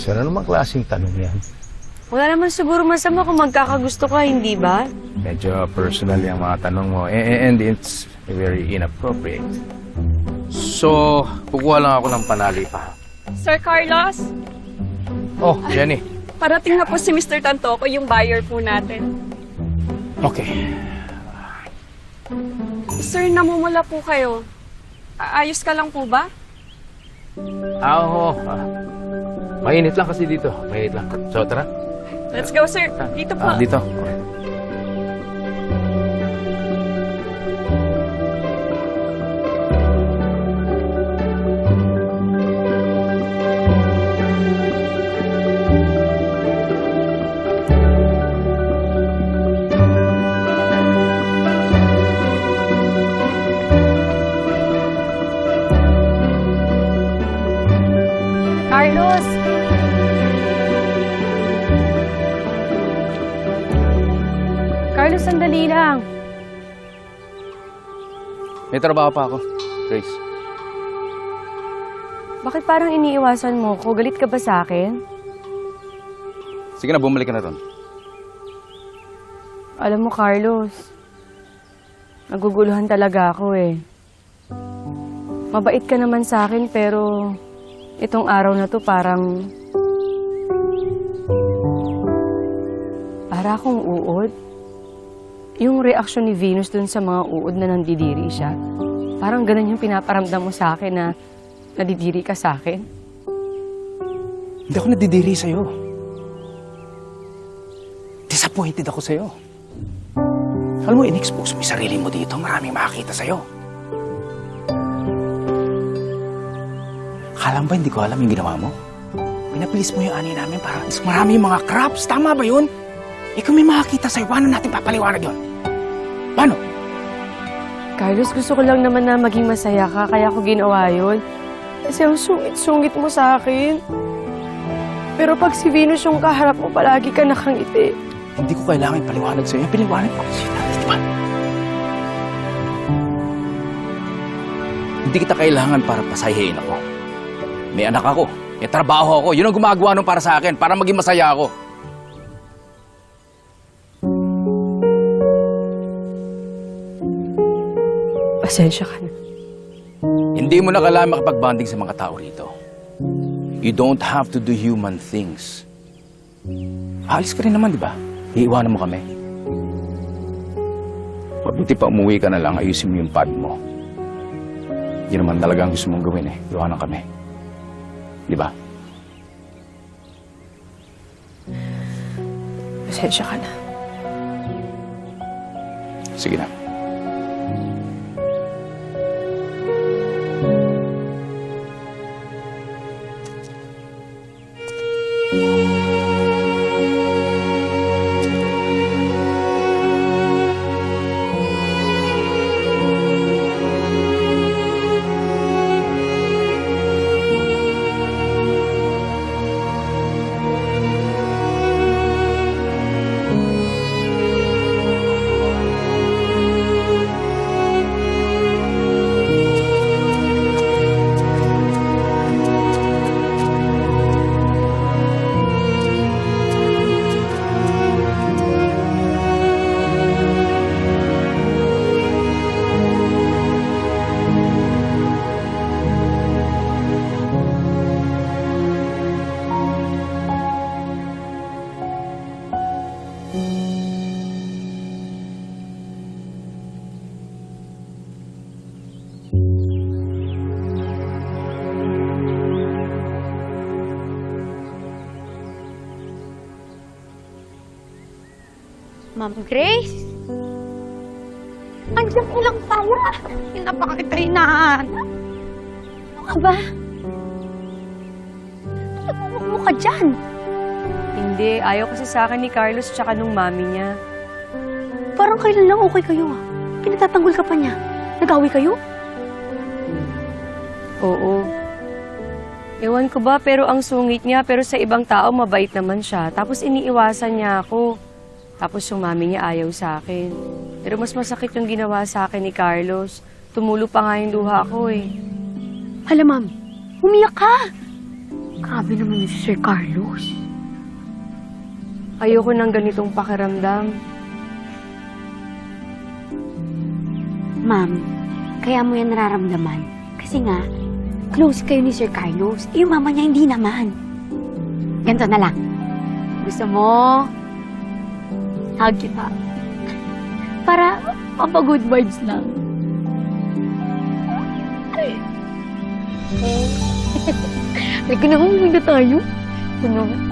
Hazel, ano namang klaseng tanong yan? Wala naman siguro masama kung magkakagusto ka, hindi ba? Medyo personal yung mga tanong mo. A- And it's very inappropriate. So, kukuha lang ako ng panali pa. Sir Carlos, Oh, Jenny. parating na po si Mr. Tantoco, yung buyer po natin. Okay. Sir, namumula po kayo. A- Ayos ka lang po ba? Ah, oo. Ah, mainit lang kasi dito. Mainit lang. So, tara. Let's go, sir. Dito po. Ah, dito. Okay. Carlos, sandali lang. May trabaho pa ako. Grace. Bakit parang iniiwasan mo ko? Galit ka ba sa akin? Sige na, bumalik ka na ron. Alam mo, Carlos, naguguluhan talaga ako eh. Mabait ka naman sa akin pero itong araw na to parang... Para akong uod. Yung reaksyon ni Venus dun sa mga uod na nandidiri siya. Parang ganun yung pinaparamdam mo sa akin na nadidiri ka sa akin. Hindi ako nadidiri sa'yo. Disappointed ako sa'yo. Alam mo, in-expose mo yung sarili mo dito. Maraming makakita sa'yo. Kala ba hindi ko alam yung ginawa mo? Pinapilis mo yung ani namin para marami mga crops. Tama ba yun? Eh kung may makakita sa'yo, paano natin papaliwanag yun? Paano? Carlos, gusto ko lang naman na maging masaya ka, kaya ko ginawa yun. Kasi ang sungit-sungit mo sa akin. Pero pag si Venus yung kaharap mo, palagi ka nakangiti. Hindi ko kailangan paliwanag sa'yo. Paliwanag ko kasi natin, di ba? Hindi kita kailangan para pasayahin ako. May anak ako. May trabaho ako. Yun ang gumagawa nun para sa akin, para maging masaya ako. Pasensya ka na. Hindi mo na kailangan makapag-bonding sa mga tao rito. You don't have to do human things. Alis ka rin naman, di ba? Iiwanan mo kami. Mabuti pa umuwi ka na lang, ayusin mo yung pad mo. Yun naman talaga ang gusto mong gawin eh. Iwanan kami. Di ba? Pasensya ka na. Sige na. Thank. Ma'am Grace? Andiyan ka lang pala. Hindi pa kita hinahan. Ano ka ba? Nagmumukmo ka dyan. Hindi, ayaw kasi sa akin ni Carlos tsaka nung mami niya. Parang kailan lang okay kayo ah. Pinatatanggol ka pa niya. Nag-away kayo? Oo. Ewan ko ba, pero ang sungit niya, pero sa ibang tao mabait naman siya. Tapos iniiwasan niya ako. Tapos yung mami niya ayaw sa akin. Pero mas masakit yung ginawa sa akin ni Carlos. Tumulo pa nga yung luha ko eh. Hala ma'am, umiyak ka. Grabe naman yun si Sir Carlos. Ayoko ng ganitong pakiramdam. Ma'am, kaya mo yan nararamdaman. Kasi nga, close kayo ni Sir Carlos. Eh, yung mama niya hindi naman. Ganito na lang. Gusto mo, hug kita. Para mapa-good vibes lang. Ko na, umuwi na tayo. Ano?